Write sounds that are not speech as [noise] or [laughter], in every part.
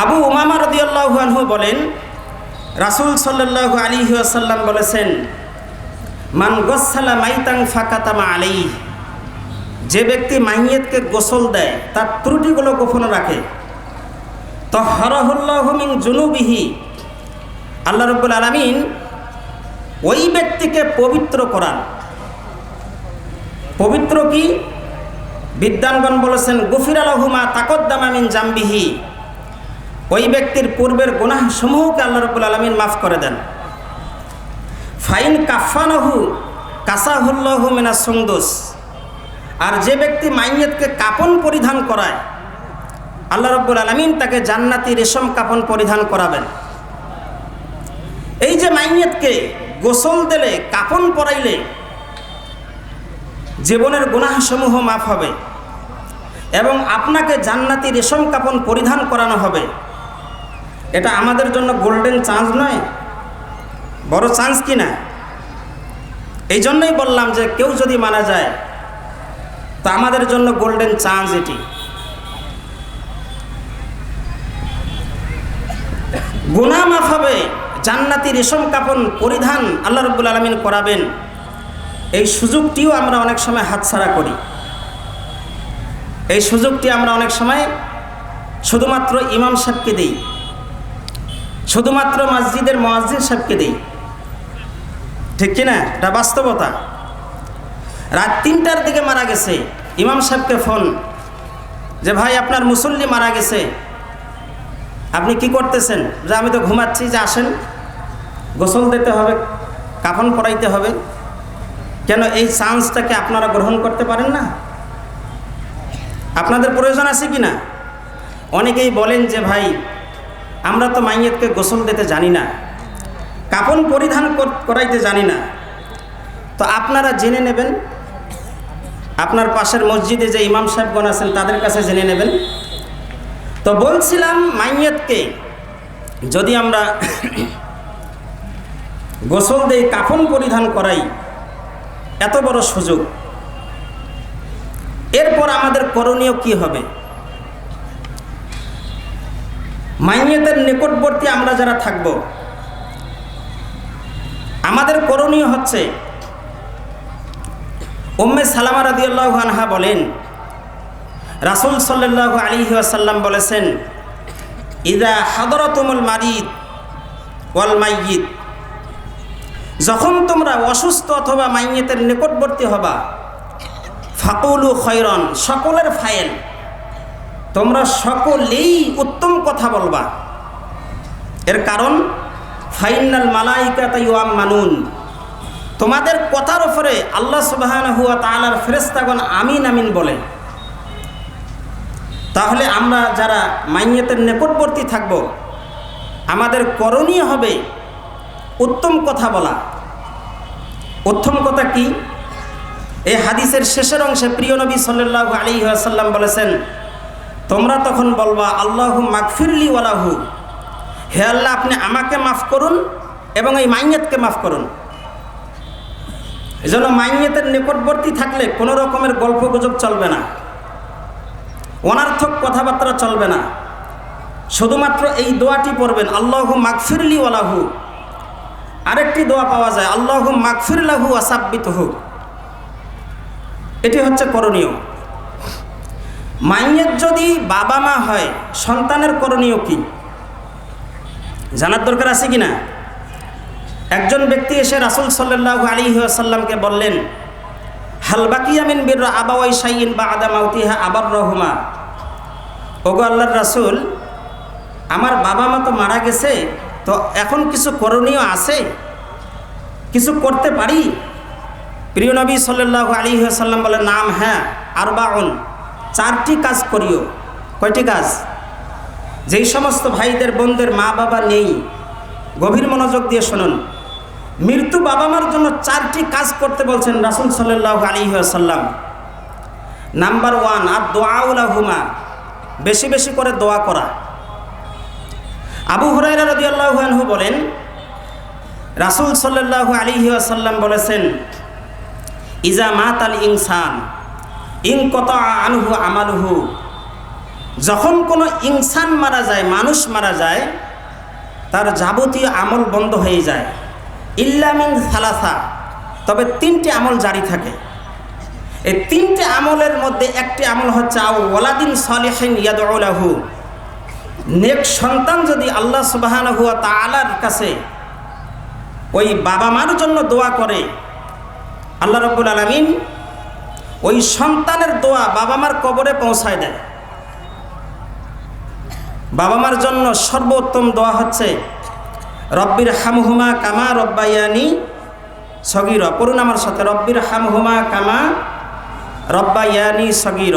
আবু উমামা রদিয়াল্লাহু আনহু বলেন, রাসূল সাল্লাল্লাহু আলাইহি ওয়াসাল্লাম বলেছেন, মান গসালা মাইতাং ফাকাতামা আলাই যে ব্যক্তি মাইয়েতকে গোসল দেয়, তার ত্রুটিগুলো গোপন রাখে। তো হরহুল্লাহ মিন জুনুবিহি। আল্লাহ রব্বুল আলমিন ওই ব্যক্তিকে পবিত্র করান। পবিত্র কি? বিদ্যানগণ বলেছেন, গুফির আলহুমা তাকদ্দামামিন জাম্বিহি। ওই ব্যক্তির পূর্বের গুনাহ সমূহকে আল্লাহ রব্বুল আলমিন মাফ করে দেন। ফাইন কাফানহু কাসাহুল্লাহু মিনা সন্দোস। আর যে ব্যক্তি মাইয়েতকে কাপন পরিধান করায়, আল্লাহ রব্বুল আলমিন তাকে জান্নাতি রেশম কাপন পরিধান করাবেন। এই যে মাইয়েতকে গোসল দিলে, কাপন পরাইলে, জীবনের গুনাহসমূহ মাফ হবে এবং আপনাকে জান্নাতি রেশম কাপন পরিধান করানো হবে। এটা আমাদের জন্য গোল্ডেন চান্স নয়, বড় চান্স কি না? এই জন্যই বললাম যে কেউ যদি মারা যায়, তো আমাদের জন্য গোল্ডেন চান্স এটি। গুনা মাফ হবে, জান্নাতি রেশম কাপন পরিধান আল্লাহ রব্বুল আলমিন করাবেন। এই সুযোগটিও আমরা অনেক সময় হাতছাড়া করি। এই সুযোগটি আমরা অনেক সময় শুধুমাত্র ইমাম সাহেবকে দিই। শুধুমাত্র মসজিদের মসজিদ সাহেবকে দিই। ঠিক কিনা এটা বাস্তবতা। রাত তিনটার দিকে মারা গেছে ইমাম সাহেবকে ফোন যে, ভাই, আপনার মুসল্লি মারা গেছে। আপনি কি করতেছেন? যে, আমি তো ঘুমাচ্ছি, যে, আসেন। গোসল দিতে হবে, কাফন পরাইতে হবে। কেন এই চান্সটাকে আপনারা গ্রহণ করতে পারেন না? আপনাদের প্রয়োজন আছে কি না? অনেকেই বলেন যে, ভাই আমরা তো মাইয়েতকে গোসল দিতে জানি না কাপন পরিধান করাইতে জানি না। তো আপনারা জেনে নেবেন, আপনার পাশের মসজিদে যে ইমাম সাহেবগণ আছেন, তাদের কাছে জেনে নেবেন। তো বলছিলাম মাইয়েতকে, যদি আমরা [coughs] গোসল দেই, কাফন পরিধান করাই, এত বড় সুযোগ। এরপর আমাদের করণীয় কি হবে? মাইয়েতের নিকটবর্তী আমরা যারা থাকব, আমাদের করণীয় হচ্ছে, উম্মে সালামা রাদিয়াল্লাহু আনহা বলেন, রাসূল সাল্লাল্লাহু আলী ওয়াসাল্লাম বলেছেন, ইদা হাদরাতুমুল মারিদ ওয়াল মাইয়িত যখন তোমরা অসুস্থ অথবা মাইয়েতের নিকটবর্তী হবা, ফাকুলু খৈরন সকলের ফাইল তোমরা সকলেই উত্তম কথা বলবা। এর কারণ, ফাইনাল মালাইকা তাইয়াম মানুন তোমাদের কথার ওপরে আল্লাহ সুবাহান হুয়া তালার ফেরেস্তাগণ আমিন আমিন বলে। তাহলে আমরা যারা মাইয়েতের নিকটবর্তী থাকব, আমাদের করণীয় হবে উত্তম কথা বলা। উত্তম কথা কি? এই হাদিসের শেষের অংশে প্রিয় নবী সাল্লাহ আলী আসাল্লাম বলেছেন তোমরা তখন বলবা, আল্লাহু মাগফিরলি ওয়ালাহু হে আল্লাহ, আপনি আমাকে মাফ করুন এবং এই মাইয়েতকে মাফ করুন। এজন্য মাইয়েতের নিকটবর্তী থাকলে কোনো রকমের গল্প গুজব চলবে না। অনার্থক কথাবার্তা চলবে না। শুধুমাত্র এই দোয়াটি পড়বেন, আল্লাহ মাগফিরলি ওয়ালাহু আরেকটি দোয়া পাওয়া যায়, আল্লাহ মাগফিরলাহু আসাব্বিত হোক এটি হচ্ছে করণীয়। মাইয়ের যদি বাবা মা হয়, সন্তানের করণীয় কি? জানার দরকার আছে কি না একজন ব্যক্তি এসে রাসুল সাল্লাহ আলী আসাল্লামকে বললেন হালবাকিয়ামিন বীর আবাওয়াই সাইন বা আদামাউতিহা আবার রহমা ওগো আল্লাহর রাসুল, আমার বাবা মা তো মারা গেছে, তো এখন কিছু করণীয় আছে? কিছু করতে পারি? প্রিয় নবী সাল্লাহ আলী সাল্লাম বলে নাম হ্যাঁ আর বাউন চারটি কাজ করিও। কয়টি কাজ? যেই সমস্ত ভাইদের, বোনদের মা বাবা নেই, গভীর মনোযোগ দিয়ে শুনুন। মৃত্যু বাবা মার জন্য চারটি কাজ করতে বলছেন রাসুল সাল্লাহ আলী সাল্লাম নাম্বার ওয়ান, আর দোয়াউলাহুমা বেশি বেশি করে দোয়া করা। আবু হুরাইরা রদি আল্লাহু বলেন, রাসুল সাল্লাহ আলী আসাল্লাম বলেছেন, ইজা মাত আল ইনসান। ইং কত আনহু আমালহু। যখন কোনো ইনসান মারা যায়, মানুষ মারা যায়, তার যাবতীয় আমল বন্ধ হয়ে যায়। ইল্লামিন সালাসা। তবে তিনটি আমল জারি থাকে। এই তিনটি আমলের মধ্যে একটি আমল হচ্ছে, আও ওয়ালাদিন সালিহিন ইয়াদউলাহু নেক সন্তান যদি আল্লাহ সুবহানাহু ওয়া তাআলার কাছে ওই বাবা মার জন্য দোয়া করে, আল্লাহ রব্বুল আলামিন ওই সন্তানের দোয়া বাবা মার কবরে পৌঁছায় দেয়। বাবা মার জন্য সর্বোত্তম দোয়া হচ্ছে রব্বির হামহুমা কামা রব্বাইয়ানি সগির। পড়ুন আমার সাথে রব্বির হামহুমা কামা রব্বাইয়ানি সগির।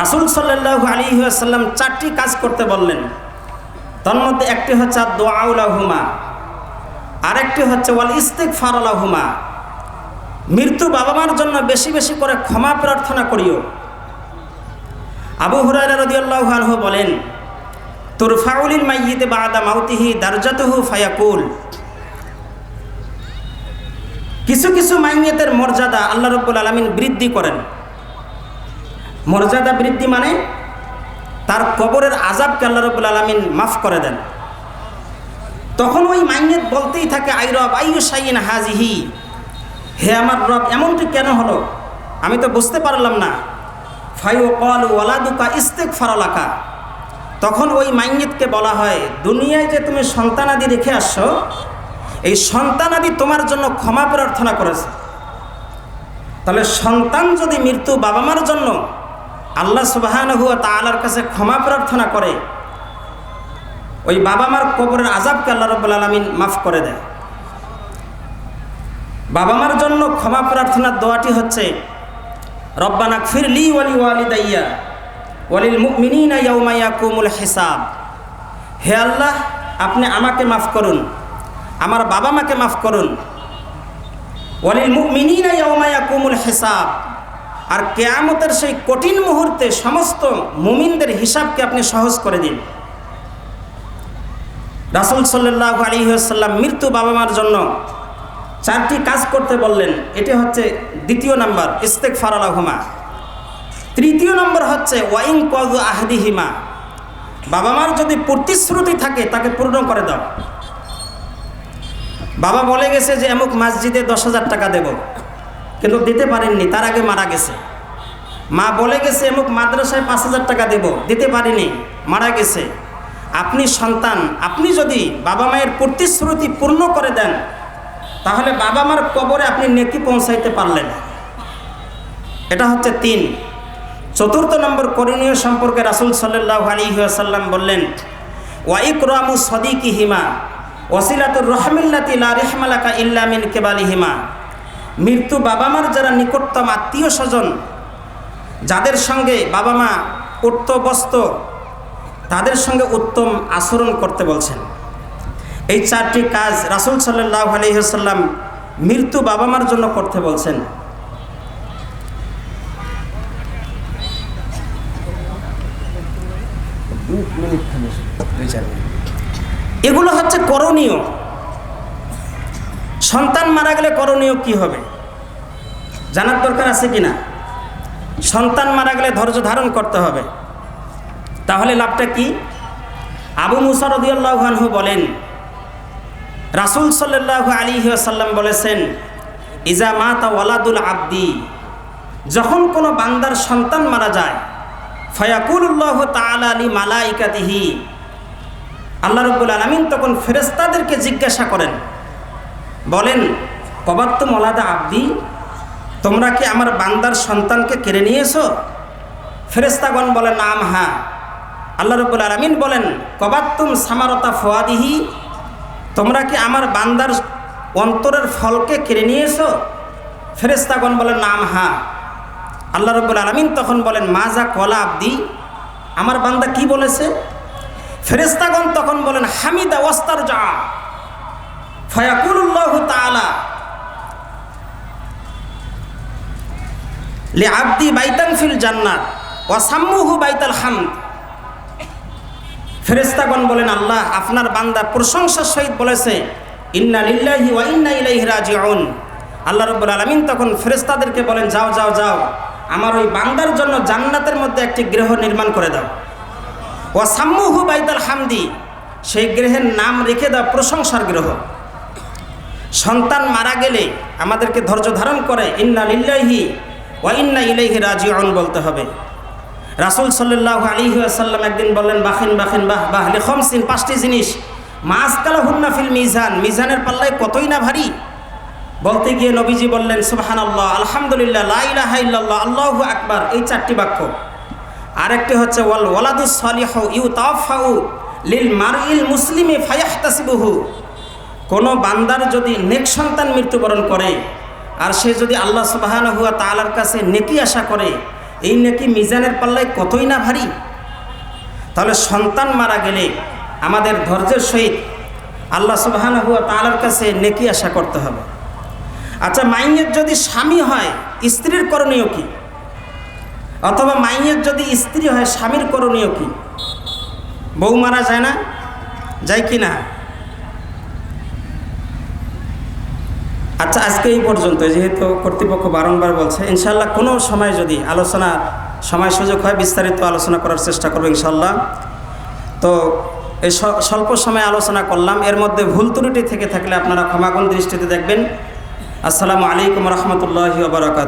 রাসুল সাল্লাহ আলী আসাল্লাম চারটি কাজ করতে বললেন। তার মধ্যে একটি হচ্ছে দোয়াউলাহুমা আরেকটি হচ্ছে ওয়াল ইস্তেক ফারলাহুমা মৃত্যু বাবা মার জন্য বেশি বেশি করে ক্ষমা প্রার্থনা করিও। আবু হুরায়রা রাদিয়াল্লাহু আনহু বলেন তুরফাউলিল মাইয়িতে বাদা মাউতিহি দারজাতুহু ফায়াকুল। কিছু কিছু মাইয়েতের মর্যাদা আল্লাহ রব্বুল আলমিন বৃদ্ধি করেন। মর্যাদা বৃদ্ধি মানে তার কবরের আজাবকে আল্লাহ রব্বুল আলমিন মাফ করে দেন। তখন ওই মাইয়েত বলতেই থাকে, আইরব আইয়ু সাইন হাজিহি। হে আমার রব, এমনটি কেন হলো? আমি তো বুঝতে পারলাম না। ফাইও কল ওয়ালাদুকা ইস্তেক ফারালাকা তখন ওই মাইয়েতকে বলা হয়, দুনিয়ায় যে তুমি সন্তানাদি রেখে আসছো, এই সন্তানাদি তোমার জন্য ক্ষমা প্রার্থনা করেছে। তাহলে সন্তান যদি মৃত্যু বাবা মার জন্য আল্লাহ সুবাহান হুয়া তালার কাছে ক্ষমা প্রার্থনা করে, ওই বাবা মার কবরের আজাবকে আল্লাহ রব্বুল আলমিন মাফ করে দেয়। বাবা মার জন্য ক্ষমা প্রার্থনার দোয়াটি হচ্ছে, রব্বানা ফিরলি ওয়ালি ওয়ালি ওয়ালিদাইয়া ওয়ালিল মুমিনিনা ইয়াউমাইয়া কুমুল হিসাব। হে আল্লাহ, আপনি আমাকে মাফ করুন, আমার বাবা মাকে মাফ করুন। ওয়ালিল মুমিনিনা ইয়াউমাইয়া কুমুল হিসাব। আর কেয়ামতের সেই কঠিন মুহূর্তে সমস্ত মুমিনদের হিসাবকে আপনি সহজ করে দিন। রাসুল সাল্লাহ আলী সাল্লাম মৃত্যু বাবা মার জন্য চারটি কাজ করতে বললেন, এটি হচ্ছে দ্বিতীয় নাম্বার ইস্তেক ফারালাহুমা তৃতীয় নম্বর হচ্ছে ওয়াইং কজ আহদিহিমা। বাবা মার যদি প্রতিশ্রুতি থাকে, তাকে পূর্ণ করে দাও। বাবা বলে গেছে যে, এমুক মসজিদে দশ হাজার টাকা দেব। কিন্তু দিতে পারেননি, তার আগে মারা গেছে। মা বলে গেছে, এমুক মাদ্রাসায় পাঁচ হাজার টাকা দেব। দিতে পারিনি, মারা গেছে। আপনি সন্তান, আপনি যদি বাবা মায়ের প্রতিশ্রুতি পূর্ণ করে দেন তাহলে বাবা মার কবরে আপনি নেকি পৌঁছাইতে পারলেন। এটা হচ্ছে তিন। চতুর্থ নম্বর করণীয় সম্পর্কে রাসুল সাল্লাহ আলী সাল্লাম বললেন ওয়াইক রামু সদিকি হিমা ওসিলাতুর রহমিল্লাতি লা রেহমালাকা ইল্লামিন কেবালি হিমা মৃত্যু বাবা মার যারা নিকটতম আত্মীয় স্বজন, যাদের সঙ্গে বাবা মা উঠত বস্ত তাদের সঙ্গে উত্তম আচরণ করতে বলছেন। এই চারটি কাজ রাসুল সাল্লাহ আলহিহাল্লাম মৃত্যু বাবা মার জন্য করতে বলছেন। এগুলো হচ্ছে করণীয়। সন্তান মারা গেলে করণীয় কি হবে? জানার দরকার আছে কি না সন্তান মারা গেলে ধৈর্য ধারণ করতে হবে। তাহলে লাভটা কি? আবু মুসারদিয়াল্লাহানহু বলেন রাসুল সাল্লাহ আলী আসাল্লাম বলেছেন, ইজা মাতা ওয়ালাদুল আব্দি যখন কোনো বান্দার সন্তান মারা যায় ফয়াকুল্লাহ তালা আলী মালাইকাতিহি। আল্লাহ রব্বুল আলমিন তখন ফেরেস্তাদেরকে জিজ্ঞাসা করেন, বলেন কবাত্ত মলাদা আব্দি, তোমরা কি আমার বান্দার সন্তানকে কেড়ে নিয়েছো? ফেরেস্তাগণ বলেন, নাম হ্যাঁ। আল্লাহ রব্বুল আলমিন বলেন, কবাত্তুম সামারতা ফোয়াদিহি তোমরা কি আমার বান্দার অন্তরের ফলকে কেড়ে নিয়েছো? ফেরেস্তাগণ বলেন নাম হা। আল্লাহ রব্বুল আলমিন তখন বলেন মাজা কলা আব্দি, আমার বান্দা কি বলেছে? ফেরেস্তাগণ তখন বলেন, হামিদা ওয়াস্তার যা ফয়াকুল্লাহ তালা লে আব্দি বাইতান ফিল জান্নাত ওয়াসাম্মুহু বাইতাল হামদ। ফেরেস্তাগণ বলেন, আল্লাহ, আপনার বান্দা প্রশংসার সহিত বলেছে, ইন্না লিল্লাহি ওয়া ইন্না ইলাইহি রাজিউন। আল্লাহ রাব্বুল আলামিন তখন ফেরেশতাদেরকে বলেন, যাও যাও যাও, আমার ওই বান্দার জন্য জান্নাতের মধ্যে একটি গৃহ নির্মাণ করে দাও। ও সাম্মুহু বাইতাল হামদি, সেই গৃহের নাম রেখে দাও, প্রশংসার গৃহ। সন্তান মারা গেলে আমাদেরকে ধৈর্য ধারণ করে, ইন্না লিল্লাহি ওয়া ইন্না ইলাইহি রাজিউন বলতে হবে। রাসূল সাল্লাল্লাহু আলাইহি ওয়াসাল্লাম একদিন বললেন, বাখিন বাখিন, বাহ বাহ লিখমসিন পাঁচটি জিনিস। মাস কালাহুন্না ফিল মিজান, মিজানের পাল্লায় কতই না ভারী? বলতে গিয়ে নবীজি বললেন, সুবহানাল্লাহ, আলহামদুলিল্লাহ, লা ইলাহা ইল্লাল্লাহ, আল্লাহু আকবার। এই চারটি বাক্য। আরেকটি হচ্ছে, ওয়াল ওয়ালাদুস সালিহু ইউতাফাউ লিল মারইল মুসলিমি ফায়াহতাসিবুহু। কোনো বান্দার যদি নেক সন্তান মৃত্যুবরণ করে, আর সে যদি আল্লাহ সুবাহান হুয়া তালার কাছে নেকি আশা করে এই নাকি মিজানের পাল্লায় কতই না ভারী? তাহলে সন্তান মারা গেলে আমাদের ধৈর্যের সহিত আল্লাহ সুবাহান হুয়া তালার কাছে নেকি আশা করতে হবে। আচ্ছা মাইয়ের যদি স্বামী হয়, স্ত্রীর করণীয় কি? অথবা মাইয়ের যদি স্ত্রী হয়, স্বামীর করণীয় কি? বউ মারা যায় না? যায় কি না? আচ্ছা আজকে এই পর্যন্ত, যেহেতু কর্তৃপক্ষ বারংবার বলছে ইনশাল্লাহ কোনো সময় যদি আলোচনা, সময় সুযোগ হয়, বিস্তারিত আলোচনা করার চেষ্টা করব ইনশাল্লাহ তো এই স্বল্প সময় আলোচনা করলাম, এর মধ্যে ভুল ত্রুটি থেকে থাকলে আপনারা ক্ষমাগুণ দৃষ্টিতে দেখবেন। আসসালামু আলাইকুম রহমতুল্লাহি বারাকাত